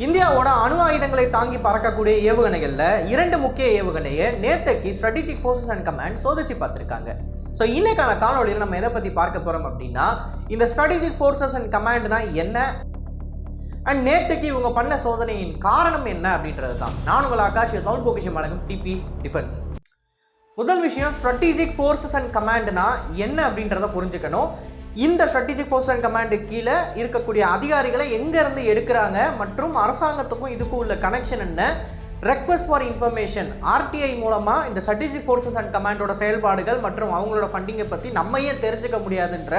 இந்தியாவோட அணு ஆயுதங்களை தாங்கி பறக்கக்கூடிய ஏவுகணைகளில் இரண்டு முக்கிய ஏவுகணையை நேத்தைக்கு ஸ்ட்ராட்டஜிக் ஃபோர்ஸஸ் அண்ட் கமாண்ட் சோதிச்சு பார்த்துருக்காங்க. ஸோ இன்னைக்கான காணொலியில் நம்ம எதை பற்றி பார்க்க போகிறோம் அப்படின்னா இந்த ஸ்ட்ராட்டஜிக் ஃபோர்ஸஸ் அண்ட் கமாண்ட்னா என்ன? அண்ட் நேற்றுக்கு இவங்க பண்ண சோதனையின் காரணம் என்ன அப்படின்றது தான். நான் உங்கள் ஆகாஷ் தமிழ் பொக்கிஷம் வழங்கும் டிபி டிஃபென்ஸ் முதல் விஷயம் ஸ்ட்ராட்டஜிக் ஃபோர்ஸஸ் அண்ட் கமாண்ட்னா என்ன அப்படின்றத புரிஞ்சுக்கணும். இந்த ஸ்ட்ராட்டஜிக் ஃபோர்ஸ் அண்ட் கமாண்டு கீழே இருக்கக்கூடிய அதிகாரிகளை எங்கேருந்து எடுக்கிறாங்க மற்றும் அரசாங்கத்துக்கும் இதுக்கும் உள்ள கனெக்ஷன் என்ன? ரெக்வஸ்ட் ஃபார் இன்ஃபர்மேஷன் ஆர்டிஐ மூலமாக இந்த ஸ்ட்ராட்டஜிக் ஃபோர்ஸஸ் அண்ட் கமாண்டோட செயல்பாடுகள் மற்றும் அவங்களோட ஃபண்டிங்கை பற்றி நம்ம ஏன் தெரிஞ்சுக்க முடியாதுன்ற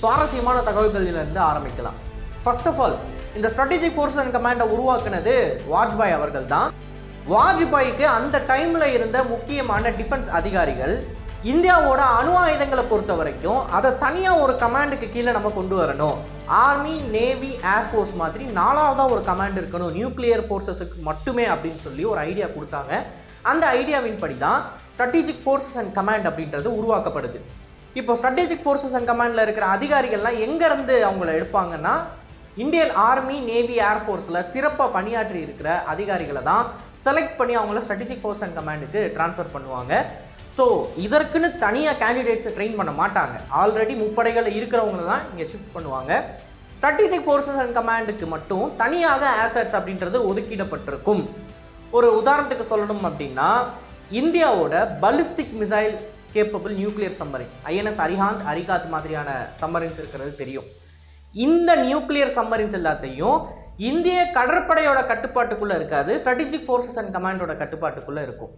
சுவாரஸ்யமான தகவல்களிலிருந்து ஆரம்பிக்கலாம். ஃபர்ஸ்ட் ஆஃப் ஆல் இந்த ஸ்ட்ராட்டஜிக் ஃபோர்ஸ் அண்ட் கமாண்டை உருவாக்குனது வாஜ்பாய் அவர்கள் தான் வாஜ்பாய்க்கு அந்த டைமில் இருந்த முக்கியமான டிஃபென்ஸ் அதிகாரிகள் இந்தியாவோட அணு ஆயுதங்களை பொறுத்த வரைக்கும் அதை தனியாக ஒரு கமாண்டுக்கு கீழே நம்ம கொண்டு வரணும். ஆர்மி நேவி ஏர்ஃபோர்ஸ் மாதிரி நாலாவதாக ஒரு கமாண்ட் இருக்கணும். நியூக்ளியர் ஃபோர்ஸஸுக்கு மட்டுமே அப்படின்னு சொல்லி ஒரு ஐடியா கொடுத்தாங்க. அந்த ஐடியாவின் படி தான் ஸ்ட்ராட்டஜிக் ஃபோர்ஸஸ் அண்ட் கமாண்ட் அப்படின்றது உருவாக்கப்படுது. இப்போ ஸ்ட்ராட்டஜிக் ஃபோர்ஸஸ் அண்ட் கமாண்டில் இருக்கிற அதிகாரிகள்லாம் எங்கேருந்து அவங்கள எடுப்பாங்கன்னா இந்தியன் ஆர்மி நேவி ஏர்ஃபோர்ஸில் சிறப்பாக பணியாற்றி இருக்கிற அதிகாரிகளை தான் செலக்ட் பண்ணி அவங்கள ஸ்ட்ராட்டஜிக் ஃபோர்ஸ் அண்ட் கமாண்டுக்கு ட்ரான்ஸ்ஃபர் பண்ணுவாங்க. ஸோ இதற்குன்னு தனியாக கேண்டிடேட்ஸை ட்ரெயின் பண்ண மாட்டாங்க. ஆல்ரெடி முப்படைகளில் இருக்கிறவங்கள தான் இங்கே ஷிஃப்ட் பண்ணுவாங்க. ஸ்ட்ராட்டஜிக் ஃபோர்ஸஸ் அண்ட் கமாண்டுக்கு மட்டும் தனியாக ஆசட்ஸ் அப்படின்றது ஒதுக்கிடப்பட்டிருக்கும். ஒரு உதாரணத்துக்கு சொல்லணும் அப்படின்னா இந்தியாவோட ballistic missile capable nuclear submarine INS Arihant Arighaat மாதிரியான சம்மரின்ஸ் இருக்கிறது தெரியும். இந்த நியூக்ளியர் சம்மரின்ஸ் எல்லாத்தையும் இந்திய கடற்படையோட கட்டுப்பாட்டுக்குள்ளே இருக்காது ஸ்ட்ராட்டஜிக் ஃபோர்ஸஸ் அண்ட் கமாண்டோட கட்டுப்பாட்டுக்குள்ளே இருக்கும்.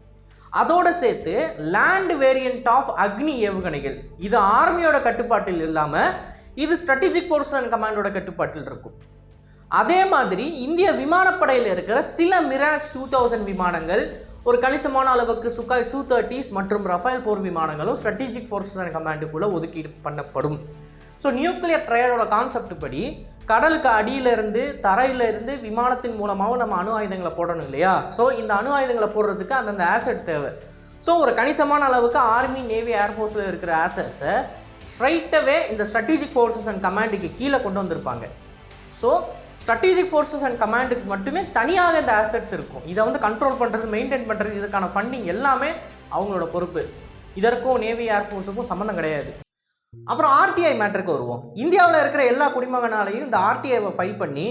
அதோடு சேர்த்து லேண்ட் வேரியண்ட் ஆஃப் அக்னி ஏவுகணைகள். இது ஆர்மியோட கட்டுப்பாட்டில் இல்லாமல் இது ஸ்ட்ராட்டஜிக் ஃபோர்ஸ் அண்ட் கமாண்டோட கட்டுப்பாட்டில் இருக்கும். அதே மாதிரி இந்திய விமானப்படையில் இருக்கிற சில மிராஜ் டூ தௌசண்ட் விமானங்கள் ஒரு கணிசமான அளவுக்கு சுக்காய் சூ தேர்ட்டிஸ் மற்றும் ரஃபேல் போர் விமானங்களும் ஸ்ட்ராட்டஜிக் ஃபோர்ஸஸ் அண்ட் கமாண்டுக்குள்ளே ஒதுக்கீடு பண்ணப்படும். ஸோ நியூக்ளியர் ட்ரையடோட கான்செப்ட் படி கடலுக்கு அடியிலிருந்து தரையில இருந்து விமானத்தின் மூலமாகவும் நம்ம அணு ஆயுதங்களை போடணும் இல்லையா? ஸோ இந்த அணு ஆயுதங்களை போடுறதுக்கு அந்தந்த ஆசட் தேவை. ஸோ ஒரு கணிசமான அளவுக்கு ஆர்மி நேவி ஏர்ஃபோர்ஸில் இருக்கிற ஆசட்ஸை ஸ்ட்ரைட்டவே இந்த ஸ்ட்ராட்டஜிக் ஃபோர்ஸஸ் அண்ட் கமாண்டுக்கு கீழே கொண்டு வந்திருப்பாங்க. ஸோ ஸ்ட்ராட்டஜிக் ஃபோர்ஸஸ் அண்ட் கமாண்டுக்கு மட்டுமே தனியாக இந்த ஆசட்ஸ் இருக்கும். இதை வந்து கண்ட்ரோல் பண்ணுறது மெயின்டைன் பண்ணுறது இதுக்கான ஃபண்டிங் எல்லாமே அவங்களோட பொறுப்பு. இதற்கும் நேவி ஏர்ஃபோர்ஸுக்கும் சம்மந்தம் கிடையாது. அப்புறம் ஆர்டிஐ மேட்டருக்கு வருவோம். இந்தியாவில் இருக்கிற எல்லா குடிமகனாலையும் இந்த ஆர்டிஐவை ஃபைல் பண்ணி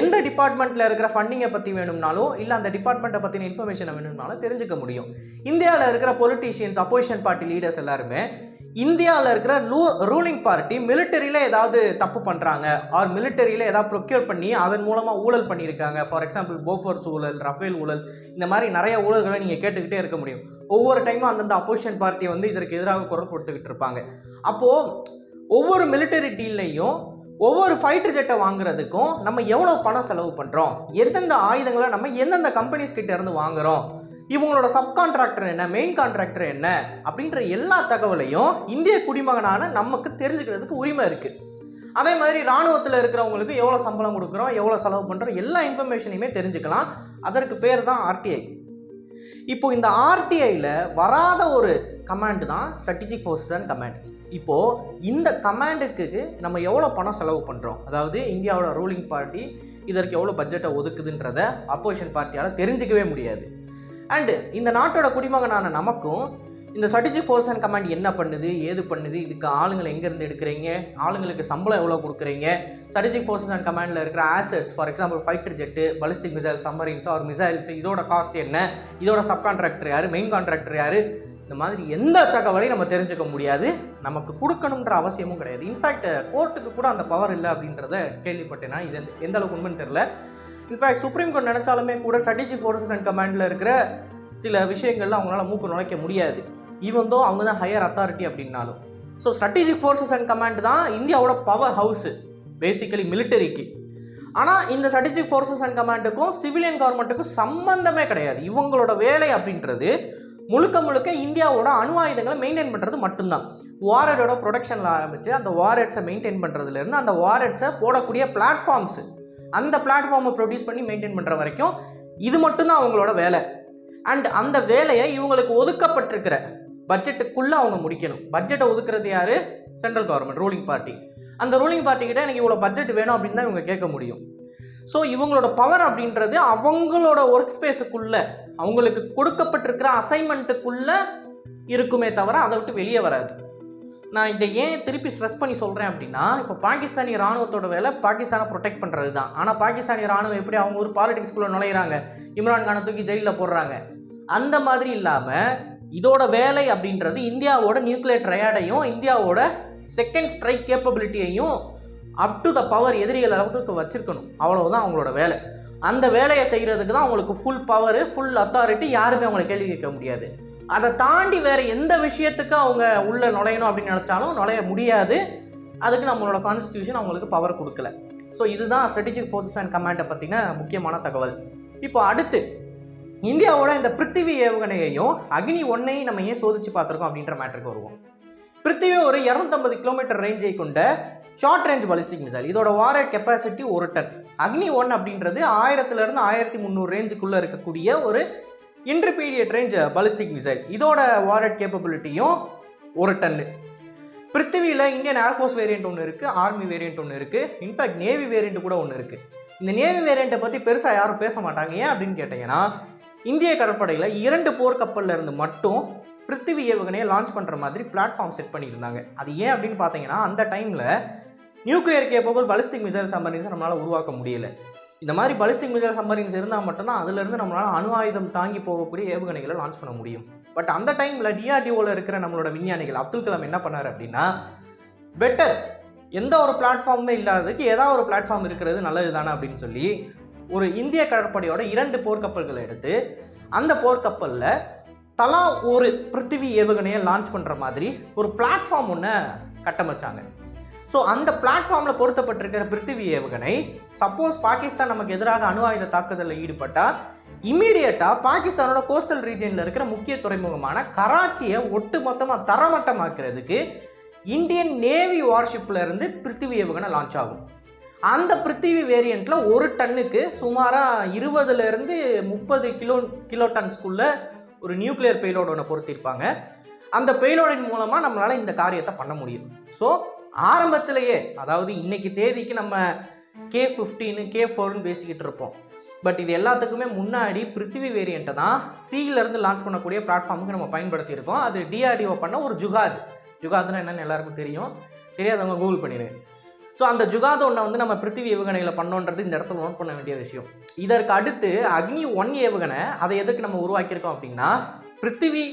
எந்த டிபார்ட்மெண்ட்டில் இருக்கிற ஃபண்டிங்கை பற்றி வேணும்னாலும் இல்லை அந்த டிபார்ட்மெண்ட்டை பற்றின இன்ஃபர்மேஷனை வேணும்னாலும் தெரிஞ்சுக்க முடியும். இந்தியாவில் இருக்கிற பொலிட்டீஷியன்ஸ் அப்போசிஷன் பார்ட்டி லீடர்ஸ் எல்லாருமே இந்தியாவில் இருக்கிற லூ ரூலிங் பார்ட்டி மிலிட்டரியில் ஏதாவது தப்பு பண்ணுறாங்க ஆர் மிலிட்டரியில் ஏதாவது ப்ரொக்யூர் பண்ணி அதன் மூலமாக ஊழல் பண்ணியிருக்காங்க. ஃபார் எக்ஸாம்பிள் போஃபோர்ஸ் ஊழல் ரஃபேல் ஊழல் இந்த மாதிரி நிறைய ஊழல்களை நீங்கள் கேட்டுக்கிட்டே இருக்க முடியும். ஒவ்வொரு டைமும் அந்தந்த அப்போசிஷன் பார்ட்டி வந்து இதற்கு எதிராக குரல் கொடுத்துக்கிட்டு இருப்பாங்க. அப்போது ஒவ்வொரு மிலிட்டரி டீல்லையும் ஒவ்வொரு ஃபைட்டர் ஜெட்டை வாங்குறதுக்கும் நம்ம எவ்வளோ பணம் செலவு பண்ணுறோம் எந்தெந்த ஆயுதங்களை நம்ம எந்தெந்த கம்பெனிஸ் கிட்ட இருந்து வாங்குகிறோம் இவங்களோட சப்கான்ட்ராக்டர் என்ன? மெயின் கான்ட்ராக்டர் என்ன? அப்படின்ற எல்லா தகவலையும் இந்திய குடிமகனான நமக்கு தெரிஞ்சுக்கிறதுக்கு உரிமை இருக்குது அதே மாதிரி இராணுவத்தில் இருக்கிறவங்களுக்கு எவ்வளோ சம்பளம் கொடுக்குறோம் எவ்வளோ செலவு பண்ணுறோம் எல்லா இன்ஃபர்மேஷனையுமே தெரிஞ்சுக்கலாம். அதற்கு பேர் தான் ஆர்டிஐ இப்போ இந்த ஆர்டிஐயில் வராத ஒரு கமாண்ட் தான் ஸ்ட்ராட்டஜிக் ஃபோர்ஸஸ் அண்ட் கமாண்ட் இப்போது இந்த கமாண்டுக்கு நம்ம எவ்வளோ பணம் செலவு பண்ணுறோம் அதாவது இந்தியாவோட ரூலிங் பார்ட்டி இதற்கு எவ்வளோ பட்ஜெட்டை ஒதுக்குதுன்றத அப்போசிஷன் பார்ட்டியால் தெரிஞ்சிக்கவே முடியாது. அண்டு இந்த நாட்டோட குடிமகனான நமக்கும் இந்த ஸ்ட்ராட்டஜிக் ஃபோர்ஸ் அண்ட் கமாண்ட் என்ன பண்ணுது? ஏது பண்ணுது? இதுக்கு ஆளுங்களை எங்கேருந்து எடுக்கிறீங்க? ஆளுங்களுக்கு சம்பளம் எவ்வளோ கொடுக்குறீங்க? ஸ்ட்ராட்டஜிக் ஃபோர்ஸஸ் அண்ட் கமாண்டில் இருக்கிற assets for example fighter jet ballistic missile submarines are missiles இதோட காஸ்ட் என்ன? இதோட சப்கான்ட்ராக்டர் யார்? மெயின் கான்ட்ராக்டர் யார்? இந்த மாதிரி எந்த தகவலையும் நம்ம தெரிஞ்சுக்க முடியாது. நமக்கு கொடுக்கணுன்ற அவசியமும் கிடையாது. இன்ஃபேக்ட் கோர்ட்டுக்கு கூட அந்த பவர் இல்லை அப்படின்றத கேள்விப்பட்டேன்? நான் இது எந்த- எந்த அளவுக்கு உண்மைன்னு தெரில இன்ஃபேக்ட் சுப்ரீம் கோர்ட் நினச்சாலுமே கூட ஸ்ட்ராட்டஜிக் ஃபோர்ஸஸ் அண்ட் கமாண்டில் இருக்கிற சில விஷயங்கள்லாம் அவங்களால மூக்கு நுழைக்க முடியாது. ஈவன் தோ அவங்க தான் ஹையர் அத்தாரிட்டி அப்படின்னாலும். So strategic forces and command தான் இந்தியாவோட பவர் ஹவுஸு பேசிக்கலி மிலிட்டரிக்கு ஆனால் இந்த ஸ்ட்ராட்டஜிக் ஃபோர்ஸஸ் அண்ட் கமாண்டுக்கும் சிவிலியன் கவர்மெண்ட்டுக்கும் சம்பந்தமே கிடையாது. இவங்களோட வேலை அப்படின்றது முழுக்க முழுக்க இந்தியாவோட அணு ஆயுதங்களை மெயின்டைன் பண்ணுறது மட்டும்தான். வாரடோட ப்ரொடக்ஷனில் ஆரம்பித்து அந்த வாரட்ஸை மெயின்டைன் பண்ணுறதுலேருந்து அந்த வாரட்ஸை போடக்கூடிய பிளாட்ஃபார்ம்ஸு அந்த பிளாட்ஃபார்மை ப்ரொடியூஸ் பண்ணி மெயின்டைன் பண்ணுற வரைக்கும் இது மட்டும்தான் அவங்களோட வேலை. அண்ட் அந்த வேலையை இவங்களுக்கு ஒதுக்கப்பட்டிருக்கிற பட்ஜெட்டுக்குள்ளே அவங்க முடிக்கணும். பட்ஜெட்டை ஒதுக்குறது யார்? சென்ட்ரல் கவர்மெண்ட் ரூலிங் பார்ட்டி அந்த ரூலிங் பார்ட்டிக்கிட்ட எனக்கு இவ்வளோ பட்ஜெட் வேணும் அப்படின்னு தான் இவங்க கேட்க முடியும். ஸோ இவங்களோட பவர் அப்படின்றது அவங்களோட ஒர்க் ஸ்பேஸுக்குள்ள அவங்களுக்கு கொடுக்கப்பட்டிருக்கிற அசைன்மெண்ட்டுக்குள்ளே இருக்குமே தவிர அதை விட்டு வெளியே வராது. நான் இதை ஏன் திருப்பி ஸ்ட்ரெஸ் பண்ணி சொல்கிறேன் அப்படின்னா இப்போ பாகிஸ்தானி ராணுவத்தோட வேலை பாகிஸ்தானை ப்ரொடெக்ட் பண்ணுறது தான் ஆனால் பாகிஸ்தானி ராணுவம் எப்படி அவங்க ஒரு பாலிடிக்ஸ்குள்ளே நுழையிறாங்க? இம்ரான் கானை தூக்கி ஜெயிலில் போடுறாங்க. அந்த மாதிரி இல்லாமல் இதோட வேலை அப்படின்றது இந்தியாவோட நியூக்ளியர் ட்ரையாடையும் இந்தியாவோட செகண்ட் ஸ்ட்ரைக் கேப்பபிலிட்டியையும் அப் டு த பவர் எதிரிகள் அளவுக்கு வச்சுருக்கணும். அவ்வளவுதான் அவங்களோட வேலை. அந்த வேலையை செய்கிறதுக்கு தான் அவங்களுக்கு ஃபுல் பவர் ஃபுல் அத்தாரிட்டி யாருமே அவங்களை கேள்வி கேட்க முடியாது. அதை தாண்டி வேற எந்த விஷயத்துக்கு அவங்க உள்ளே நுழையணும் அப்படின்னு நினச்சாலும் நுழைய முடியாது. அதுக்கு நம்மளோட கான்ஸ்டியூஷன் அவங்களுக்கு பவர் கொடுக்கல. ஸோ இதுதான் ஸ்ட்ராட்டஜிக் ஃபோர்ஸஸ் அண்ட் கமாண்டை பற்றின முக்கியமான தகவல். இப்போ அடுத்து இந்தியாவோட இந்த பிருத்திவி ஏவுகணையையும் அக்னி ஒன்னையும் நம்ம ஏன் சோதிச்சு பார்த்துருக்கோம் அப்படின்ற மேட்டருக்கு வருவோம். பிருத்திவி ஒரு இரநூத்தம்பது கிலோமீட்டர் ரேஞ்சை கொண்ட ஷார்ட் ரேஞ்ச் பாலிஸ்டிக் மிசைல் இதோட வாரட் கெப்பாசிட்டி ஒரு டன். அக்னி ஒன் அப்படின்றது ஆயிரத்துலேருந்து ஆயிரத்தி முந்நூறு ரேஞ்சுக்குள்ளே இருக்கக்கூடிய ஒரு இன்டர்பீடியட் ரேஞ்ச் பாலிஸ்டிக் மிசைல் இதோட வாரட் கேப்பபிலிட்டியும் ஒரு டன்னு பிருத்திவியில் இந்தியன் ஏர்ஃபோர்ஸ் வேரியண்ட் ஒன்று இருக்குது ஆர்மி வேரியண்ட் ஒன்று இருக்குது இன்ஃபேக்ட் நேவி வேரியண்ட் கூட ஒன்று இருக்குது இந்த நேவி வேரியண்ட்டை பற்றி பெருசாக யாரும் பேச மாட்டாங்க. ஏன் அப்படின்னு கேட்டிங்கன்னா இந்திய கடற்படையில் இரண்டு போர்க்கப்பல்ல இருந்து மட்டும் பிருத்திவி ஏவுகணையை லான்ச் பண்ணுற மாதிரி பிளாட்ஃபார்ம் செட் பண்ணியிருந்தாங்க. அது ஏன் அப்படின்னு பார்த்தீங்கன்னா அந்த டைமில் நியூக்ளியர் கேப்பபிள் பலிஸ்டிக் மிசைல் சம்பரின்ஸை நம்மளால் உருவாக்க முடியல. இந்த மாதிரி பலிஸ்டிக் மிசைல் சம்பரின்ஸ் இருந்தால் மட்டும்தான் அதுலேருந்து நம்மளால் அணு ஆயுதம் தாங்கி போகக்கூடிய ஏவுகணைகளை லான்ச் பண்ண முடியும். பட் அந்த டைமில் டிஆர்டிஓவில் இருக்கிற நம்மளோட விஞ்ஞானிகள் அப்துல் கலாம் என்ன பண்ணார் அப்படின்னா பெட்டர் எந்த ஒரு பிளாட்ஃபார்முமே இல்லாததுக்கு ஏதாவது ஒரு பிளாட்ஃபார்ம் இருக்கிறது நல்லது தானே அப்படின்னு சொல்லி ஒரு இந்திய கடற்படையோட இரண்டு போர்க்கப்பல்களை எடுத்து அந்த போர்க்கப்பலில் தலா ஒரு பிருத்திவி ஏவுகணையை லான்ச் பண்ணுற மாதிரி ஒரு பிளாட்ஃபார்ம் ஒன்று கட்டமைச்சாங்க. ஸோ அந்த பிளாட்ஃபார்மில் பொருத்தப்பட்டிருக்கிற பிருத்திவி ஏவுகணை சப்போஸ் பாகிஸ்தான் நமக்கு எதிராக அணு ஆயுத தாக்குதலில் ஈடுபட்டால் இம்மீடியட்டாக பாகிஸ்தானோட கோஸ்டல் ரீஜனில் இருக்கிற முக்கிய துறைமுகமான கராச்சியை ஒட்டு மொத்தமாக தரமட்டமாக்குறதுக்கு இந்தியன் நேவி வார்ஷிப்பில் இருந்து பிருத்திவி ஏவுகணை லான்ச் ஆகும். அந்த பிருத்திவி வேரியண்ட்டில் ஒரு டன்னுக்கு சுமாராக இருபதுலேருந்து முப்பது கிலோ கிலோ டன்ஸ்குள்ளே ஒரு நியூக்ளியர் பெய்லோடு ஒன்று பொருத்திருப்பாங்க. அந்த பெய்லோடின் மூலமாக நம்மளால் இந்த காரியத்தை பண்ண முடியும். ஸோ ஆரம்பத்திலேயே அதாவது இன்றைக்கி தேதிக்கு நம்ம கே ஃபிஃப்டீனு கே ஃபோர்னு பேசிக்கிட்டு இருப்போம். பட் இது எல்லாத்துக்குமே முன்னாடி பிருத்திவி வேரியண்ட்டை தான் சீலேருந்து லான்ச் பண்ணக்கூடிய பிளாட்ஃபார்முக்கு நம்ம பயன்படுத்தியிருக்கோம். அது டிஆர்டிஓ பண்ண ஒரு ஜுகாது. ஜுகாதுன்னா என்னென்னு எல்லாருக்கும் தெரியும். தெரியாதவங்க கூகுள் பண்ணிடுங்க ஸோ அந்த ஜுகாத ஒன்றை வந்து நம்ம பிருத்திவி ஏவுகணையில் பண்ணோன்றது இந்த இடத்துல நோட் பண்ண வேண்டிய விஷயம். இதற்கு அடுத்து அக்னி ஒன் ஏவுகணை அதை எதுக்கு நம்ம உருவாக்கியிருக்கோம் அப்படின்னா பிருத்திவி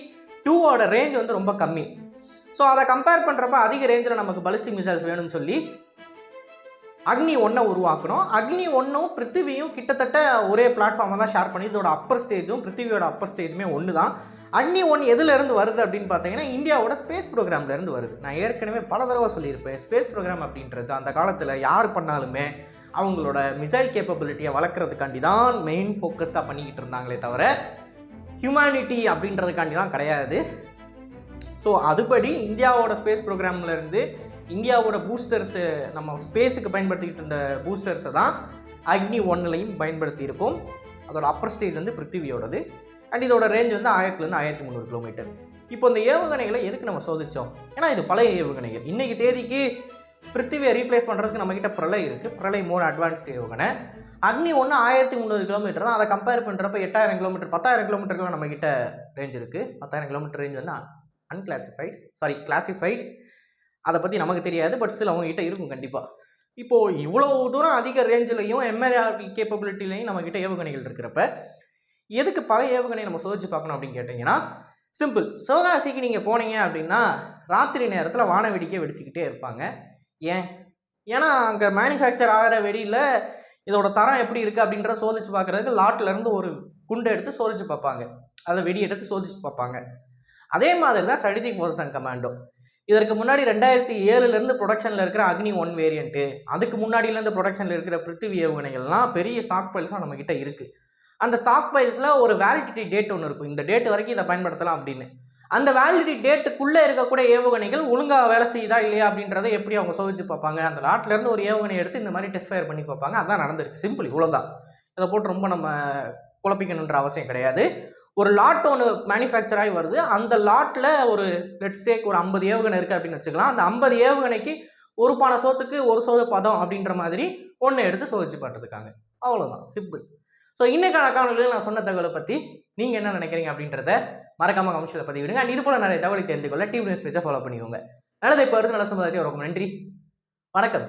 டூவோட ரேஞ்ச் வந்து ரொம்ப கம்மி. ஸோ அதை கம்பேர் பண்ணுறப்ப அதிக ரேஞ்சில் நமக்கு பலிஸ்டிக் மிசைல்ஸ் வேணும்னு சொல்லி அக்னி ஒன்றை உருவாக்கணும். அக்னி ஒன்றும் பிருத்திவியும் கிட்டத்தட்ட ஒரே பிளாட்ஃபார்மை தான் ஷேர் பண்ணி இதோட அப்பர் ஸ்டேஜும் பிருத்திவியோட அப்பர் ஸ்டேஜுமே ஒன்று தான் அக்னி ஒன் எதுலேருந்து வருது அப்படின்னு பார்த்தீங்கன்னா இந்தியாவோட ஸ்பேஸ் ப்ரோக்ராம்லேருந்து வருது. நான் ஏற்கனவே பல தடவை சொல்லியிருப்பேன் ஸ்பேஸ் ப்ரோக்ராம் அப்படின்றது அந்த காலத்தில் யார் பண்ணாலுமே அவங்களோட மிசைல் கேப்பபிலிட்டியை வளர்க்குறதுக்காண்டி தான் மெயின் ஃபோக்கஸ்டாக பண்ணிக்கிட்டு இருந்தாங்களே தவிர ஹியூமனிட்டி அப்படின்றதுக்காண்டிலாம் கிடையாது. ஸோ அதுபடி இந்தியாவோட ஸ்பேஸ் ப்ரோக்ராம்லேருந்து இந்தியாவோட பூஸ்டர்ஸு நம்ம ஸ்பேஸுக்கு பயன்படுத்திக்கிட்டு இருந்த பூஸ்டர்ஸை தான் அக்னி ஒன்னுலையும் பயன்படுத்தியிருக்கோம். அதோட அப்பர் ஸ்டேஜ் வந்து பிருத்திவியோடது. அண்ட் இதோட ரேஞ்ச் வந்து ஆயிரத்துலேருந்து ஆயிரத்தி முந்நூறு கிலோமீட்டர் இப்போ இந்த ஏவுகணைகளை எதுக்கு நம்ம சோதித்தோம் ஏன்னா இது பழைய ஏவுகணைகள். இன்றைக்கி தேதிக்கு பிருத்திவியை ரீப்ளேஸ் பண்ணுறதுக்கு நம்மக்கிட்ட பிரளை இருக்குது பிரளை மோர் அட்வான்ஸ்டு ஏவுகணை. அக்னி ஒன்று ஆயிரத்தி முந்நூறு கிலோமீட்டர் தான். அதை கம்பேர் பண்ணுறப்ப எட்டாயிரம் கிலோமீட்டர் பத்தாயிரம் கிலோமீட்டர்லாம் நம்மக்கிட்ட ரேஞ்ச் இருக்குது பத்தாயிரம் கிலோமீட்டர் ரேஞ்ச் வந்து அன்கிளாசிஃபைட் சாரி கிளாசிஃபைடு அதை பற்றி நமக்கு தெரியாது பட் ஸ்டில் அவங்ககிட்ட இருக்கும் கண்டிப்பாக இப்போது இவ்வளோ தூரம் அதிக ரேஞ்சிலையும் எம்ஆர்ஆர்வி கேப்பபிலிட்டிலையும் நம்மக்கிட்ட ஏவுகணைகள் இருக்கிறப்ப எதுக்கு பழைய ஏவுகணையை நம்ம சோதிச்சு பார்க்கணும் அப்படின்னு கேட்டிங்கன்னா சிம்பிள் சிவகாசிக்கு நீங்கள் போனீங்க அப்படின்னா ராத்திரி நேரத்தில் வான வெடிக்கை வெடிச்சுக்கிட்டே இருப்பாங்க. ஏன்? ஏன்னா அங்கே மேனுஃபேக்சர் ஆகிற வெடியில் இதோட தரம் எப்படி இருக்குது அப்படின்றத சோதிச்சு பார்க்குறதுக்கு லாட்டிலேருந்து ஒரு குண்டை எடுத்து சோதிச்சு பார்ப்பாங்க. அதை வெடி எடுத்து சோதிச்சு பார்ப்பாங்க. அதே மாதிரி தான் ஸ்ட்ராட்டஜிக் ஃபோர்ஸ் அண்ட் கமாண்டோ இதற்கு முன்னாடி ரெண்டாயிரத்தி ஏழுலேருந்து ப்ரொடக்ஷனில் இருக்கிற அக்னி ஒன் வேரியண்ட்டு அதுக்கு முன்னாடியிலேருந்து ப்ரொடக்ஷனில் இருக்கிற பிருத்திவி ஏவுகணைகள்லாம் பெரிய ஸ்டாக் பைல்ஸாக நம்மக்கிட்ட இருக்குது அந்த ஸ்டாக் பைல்ஸில் ஒரு வேலிடிட்டி டேட் ஒன்று இருக்கும். இந்த டேட் வரைக்கும் இதை பயன்படுத்தலாம் அப்படின்னு. அந்த வேலிடிட்டி டேட்டுக்குள்ளே இருக்கக்கூடிய ஏவுகணைகள் ஒழுங்காக வேலை செய்யுதா இல்லையா அப்படின்றத எப்படி அவங்க சோதிச்சு பார்ப்பாங்க? அந்த லாட்லேருந்து ஒரு ஏவுகணை எடுத்து இந்த மாதிரி டெஸ்ட் ஃபயர் பண்ணி பார்ப்பாங்க. அதான் நடந்திருக்கு. சிம்பிள் இவ்வளோதான் இதை போட்டு ரொம்ப நம்ம குழப்பிக்கணுன்ற அவசியம் கிடையாது. ஒரு லாட் ஒன்று மேனுஃபேக்சர் ஆகி வருது. அந்த லாட்டில் ஒரு லெட்ஸ் டேக் ஒரு ஐம்பது ஏவுகணை இருக்குது அப்படின்னு வச்சுக்கலாம். அந்த ஐம்பது ஏவுகணைக்கு ஒரு பானை சோத்துக்கு ஒரு சோத பதம் அப்படின்ற மாதிரி ஒன்று எடுத்து சோதிச்சு பார்த்துருக்காங்க. அவ்வளோதான் சிம்பிள் ஸோ இன்றைக்கான காணொலியில் நான் சொன்ன தகவலை பற்றி நீங்கள் என்ன நினைக்கிறீங்க அப்படின்றத மறக்காமல் கமெண்ட்ஸில் பதிவிடுங்க. அண்ட் இது போல் நிறைய தகவலை தெரிந்து கொள்ள டிவி நியூஸ் பேஜை ஃபாலோ பண்ணிக்கோங்க. நல்லதை இப்போ நல்ல சமுதாயத்தை ரொம்ப நன்றி. வணக்கம்.